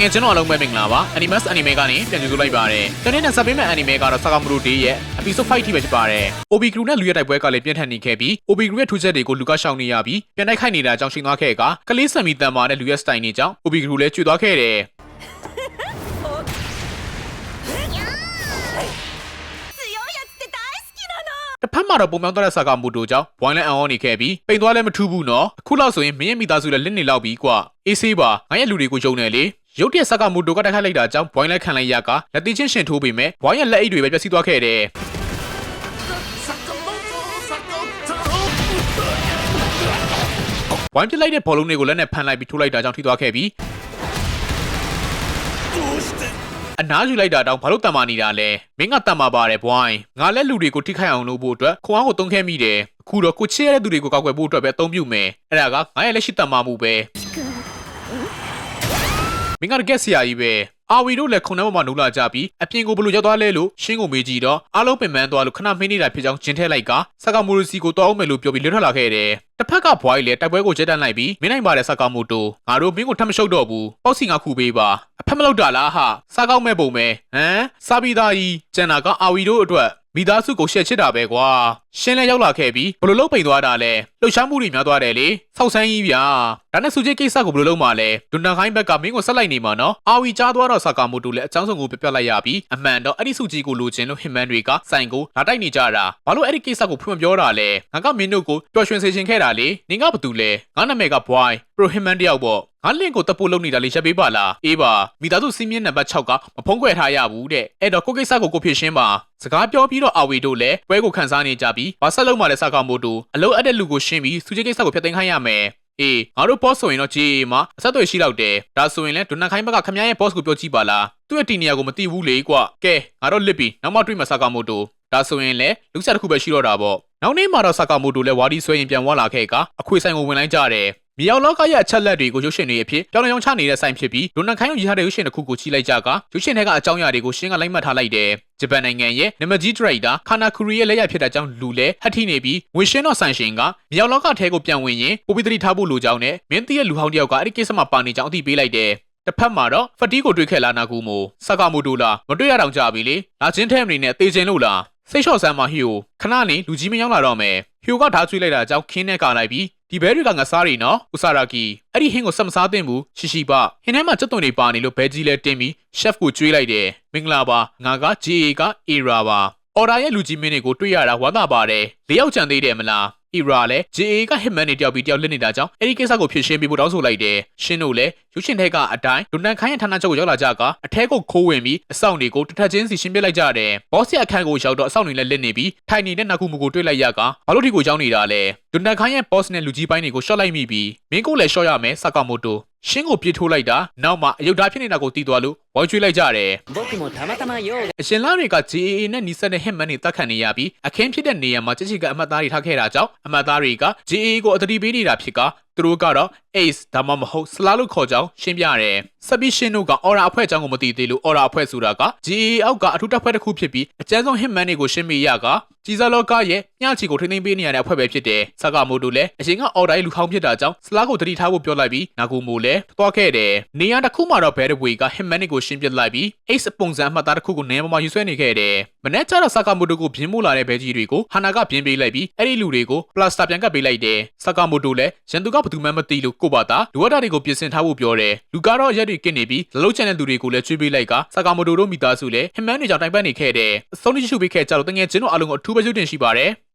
ငယ်ချင်းတို့အလုံးပဲမင်္ဂလာပါ Animax Anime ကနေပြန်ကြိုဆိုလိုက်ပါရစေ။တနေ့နဲ့ဆက်ပေးမဲ့ Anime ကတော့ Sakamoto Day ရဲ့ Episode 5ထိပဲဖြစ်ပါတယ်။ OB Crew နဲ့လူရဲတိုက်ပွဲကလည်းပြင်းထန်နေခဲ့ပြီး OB Crew ရဲ့ထူးချက်တွေကိုလူကရှောင်နေရပြီးပြန်တိုက်ခိုက်နေတာကြောင့်ရှင်းသွားခဲ့ကကလေးဆံမီတန်မာနဲ့လူရဲစတိုင်နေကြောင့် OB Crew လည်းကျွေသွားခဲ့တယ်။တစ်ဖက်မှာတော့ပုံမှန်သွားတဲ့ဆာကမူတိုကြောင့်ဝိုင်းလန်အန်အောနေခဲ့ပြီးပိန်သွားလည်းမထူးဘူးနော်အခုလောက်ဆိုရင်မင်းရဲ့မိသားစုလည်းလက်နေလောက်ပြီကွာအေးဆေးပါငါရဲ့လူတွေကိုယုံတယ်လေ ရုတ်တရက်ဆာကာမူတိုကတိုက်ခိုက်လိုက်တာကြောင့်ဝိုင်းလဲခံလိုက်ရကလက်တိချင်းရှင်ထိုးပေမဲ့ဝိုင်းရဲ့လက်အိတ်တွေပဲပျက်စီးသွားခဲ့တယ်ဝိုင်းပြစ်လိုက်တဲ့ဘောလုံးတွေကိုလက်နဲ့ဖမ်းလိုက်ပြီးထိုးလိုက်တာကြောင့်ထိသွားခဲ့ပြီးအနားယူလိုက်တာတောင်ဘာလို့တန်မာနေတာလဲမင်းကတန်မာပါတယ်ဘွိုင်းငါလည်းလူတွေကိုထိခိုက်အောင်လုပ်ဖို့အတွက်ခွန်အားကိုတုံးခဲမိတယ်အခုတော့ကိုချစ်ရတဲ့သူတွေကိုကောက်ွယ်ဖို့အတွက်ပဲအသုံးပြုမယ်အဲ့ဒါကငါရဲ့လက်ရှိတန်မာမှုပဲ မင်းကတကက်ဆရာကြီးပဲအာဝီတို့လည်းခုံထဲပေါ်မှာနှုတ်လာကြပြီးအပြင်ကိုဘလို့ရောက်သွားလဲလို့ရှင်းကိုမေးကြည့်တော့အားလုံးပင်ပန်းသွားလို့ခဏမင်းနေတာဖြစ်ကြောင်းဂျင်းထဲလိုက်ကဆာကာမိုရိုစီကိုတောင်းအောင်မယ်လို့ပြောပြီးလွတ်ထွက်လာခဲ့တယ်တစ်ဖက်ကဘွိုင်းလည်းတိုက်ပွဲကိုကျဲတန်းလိုက်ပြီးမင်းနိုင်ပါတယ်ဆာကာမိုတိုငါတို့မင်းကိုထပ်မရှုပ်တော့ဘူးပေါ့စီငါခုပေးပါအဖက်မလောက်တာလားဟာစားကောင်းမဲ့ပုံပဲဟမ်စားပြီးသားကြီးကျန်တာကအာဝီတို့အတွက် မိသားစုကိုရှက်ချစ်တာပဲကွာရှင်းလဲရောက်လာခဲ့ပြီးဘလို့လုံးပိန်သွားတာလဲလှုပ်ရှားမှုတွေများသွားတယ်လေဆောက်ဆန်းကြီးဗျာဒါနဲ့စူဂျီကိစ္စကိုဘလို့လုံးမှာလဲဒွန်နာခိုင်းဘက်ကမင်းကိုဆက်လိုက်နေမှာနော်အာဝီကြားသွားတော့ဆာကာမိုတိုလည်းအချောင်းစုံကိုပြပြလိုက်ရပြီးအမှန်တော့အဲ့ဒီစူဂျီကိုလိုချင်လို့ဟင်မန်တွေကစိုင်ကိုလာတိုက်နေကြတာဘာလို့အဲ့ဒီကိစ္စကိုဖွင့်ပြောတာလဲငါကမင်းတို့ကိုပျော်ရွှင်စေချင်ခဲ့တာလေနင်ကဘာတူလဲငါနာမည်ကဘွိုင်းပရိုဟင်မန်တယောက်ပေါ့ ငါလင့်ကိုတပ်ဖို့လုပ်နေတာလေးချက်ပေးပါလားအေးပါမိသားစုစီးမြင့်နံပါတ်6ကမဖုံးကွယ်ထားရဘူးတဲ့အဲ့တော့ကိုကိစ္စကိုကိုဖြစ်ရှင်းပါစကားပြောပြီးတော့အာဝီတို့လည်းပွဲကိုခန်းစားနေကြပြီးဘာဆက်လုံးမှလည်းစကားမို့တူအလုံးအပ်တဲ့လူကိုရှင်းပြီးစူဂျီကိစ္စကိုဖျက်သိမ်းခိုင်းရမယ်အေးငါတို့ boss ဆိုရင်တော့ဂျီမှာအဆက်အသွယ်ရှိတော့တယ်ဒါဆိုရင်လည်းဒွန်နန်ခိုင်းဘက်ကခမ ्या ရဲ့ boss ကိုပြောကြည့်ပါလားသူ့ရဲ့တီနီယာကိုမသိဘူးလေကွကဲငါတို့လစ်ပြီးနောက်မှတွေ့မှာစကားမို့တူဒါဆိုရင်လည်းလူစားတစ်ခုပဲရှိတော့တာပေါ့ နောက်နေ့မှာတော့စကားမို့တူလည်းဝါဒီဆွဲရင်ပြန်ဝလာခဲ့ကအခွေဆိုင်ကိုဝင်လိုက်ကြတယ်မြေအောင်လောကရဲ့အချက်လက်တွေကိုရုပ်ရှင်တွေအဖြစ်ပြောင်းလဲရောင်းချနေတဲ့ဆိုင်ဖြစ်ပြီးဒွန်နန်ခိုင်းကိုရထားတဲ့ရုပ်ရှင်တစ်ခုကိုချိလိုက်ကြကရုပ်ရှင်တွေကအကြောင်းအရာတွေကိုရှင်းကလိုက်မှတ်ထားလိုက်တယ်ဂျပန်နိုင်ငံရဲ့နမကြီးဒရိုက်တာခါနာခူရီရဲ့လက်ရဖြစ်တဲ့ကြောင့်လူလဲဟတ်ထိနေပြီးငွေရှင်းတော့ဆန်ရှင်ကမြေအောင်လောကထဲကိုပြန်ဝင်ရင်ပိုပီတရီထားဖို့လိုကြောင်းနဲ့မင်းတီးရဲ့လူဟောင်းတယောက်ကအဲ့ဒီကိစ္စမှာပါနေကြောင်းအသိပေးလိုက်တယ်တစ်ဖက်မှာတော့ဖတီကိုတွေ့ခဲ့လာနာကူမိုစကာမိုတိုလာမတွေ့ရတော့ကြပြီလေလာချင်းထဲမနေနဲ့တေချင်လို့လား စိတ်လျှော့ဆမ်းမဟီယိုခဏလေးလူကြီးမရောက်လာတော့မယ်ဟီယိုကဓာတ်ချွေးလိုက်တာကြောင့်ခင်းနဲ့ကာလိုက်ပြီးဒီဘဲတွေကငါစားရီနော်ဥစာရာကီအဲ့ဒီဟင်းကိုစက်မစားသင့်ဘူးရှိရှိပါဟင်းထဲမှာစက်သွန်တွေပါနေလို့ဘဲကြီးလဲတင်းပြီး chef ကိုကျွေးလိုက်တယ်မင်္ဂလာပါငါက GA က era ပါအော်ဒါရဲ့လူကြီးမင်းတွေကိုတွေ့ရတာဝမ်းသာပါတယ်လေးယောက်ကြံသေးတယ်မလား era လဲ JA က hitman တွေတယောက်ပြီးတယောက်လစ်နေတာကြောင့်အဲ့ဒီကိစ္စကိုဖြေရှင်းပေးဖို့တောင်းဆိုလိုက်တယ်ရှင်းတို့လဲ ရုပ်ရှင်ထဲကအတိုင်းလူနန်ခိုင်းရဲ့ဌာနချုပ်ကိုရောက်လာကြကအထဲကိုခိုးဝင်ပြီးအဆောင်တွေကိုတထချင်းစီရှင်းပြလိုက်ကြတယ်ဘော့စ်ရဲ့အခန်းကိုရောက်တော့အဆောင်တွေလည်းလစ်နေပြီးထိုင်နေတဲ့နာကူမူကိုတွေ့လိုက်ရကဘာလို့ဒီကိုရောက်နေတာလဲလူနန်ခိုင်းရဲ့ဘော့စ်နဲ့လူကြီးပိုင်းတွေကိုရှော့လိုက်မိပြီးမင်းကိုလည်းရှော့ရမယ်စကာမိုတိုရှင်းကိုပြစ်ထိုးလိုက်တာနောက်မှအယုဒ္ဓဖြစ်နေတာကိုတီးသွားလို့ဝေါ်ကျွေးလိုက်ကြတယ်အရှင်လာတွေက GAA နဲ့နီဆက်တဲ့ဟစ်မန်တွေတတ်ခံနေရပြီးအခင်းဖြစ်တဲ့နေရာမှာကြက်ချီကအမှတ်သားတွေထားခဲ့တာကြောင့်အမှတ်သားတွေက GAA ကိုအတတိပေးနေတာဖြစ်က သူတို့ကတော့ ace ဒါမှမဟုတ် sla လို့ခေါ်ကြောင်းရှင်းပြရတယ်။စပီရှင်တို့က aura အဖွဲ့အကြောင်းကိုမသိသေးလို့ aura အဖွဲ့ဆိုတာက JAA အောက်ကအထူးတပ်ဖွဲ့တစ်ခုဖြစ်ပြီးအကျဉ်းဆုံး hitman တွေကိုရှင်းပြရကကြီးစားလောကရဲ့ညချီကိုထိန်းသိမ်းပေးနေရတဲ့အဖွဲ့ပဲဖြစ်တယ်။စကာမိုတိုလည်းအရင်က order ရဲ့လူခေါင်းဖြစ်တာကြောင့် sla ကိုတတိထားဖို့ပြောလိုက်ပြီးနာဂူမိုလည်းသွားခဲ့တယ်။နေရာတစ်ခုမှာတော့ Bearway က hitman တွေကိုရှင်းပြလိုက်ပြီး ace ပုံစံအမှတ်သားတစ်ခုကိုနေရာမှာယူဆွဲနေခဲ့တယ်။မနေ့ကျတော့စကာမိုတိုကိုပြင်းမို့လာတဲ့ဘဲကြီးတွေကိုဟာနာကပြင်းပေးလိုက်ပြီးအဲ့ဒီလူတွေကိုပလတ်စတာပြန်ကပ်ပေးလိုက်တယ်။စကာမိုတိုလည်းရန်သူကဘယ်သူမှမသိလို့ကိုပါတာလူဝတ်တာတွေကိုပြင်ဆင်ထားဖို့ပြောတယ်။လူကတော့ရက်တွေကင်းနေပြီးလလုံးချန်တဲ့သူတွေကိုလည်းချွေးပေးလိုက်ကစကာမိုတိုတို့မိသားစုလည်းဟင်မန်းတွေကြောင့်တိုင်ပတ်နေခဲ့တယ်။အဆုံးထိရှုပေးခဲ့ကြတော့တငယ်ချင်းတို့အားလုံးကိုအထူးပဲရှုတင်ရှိပါတယ်။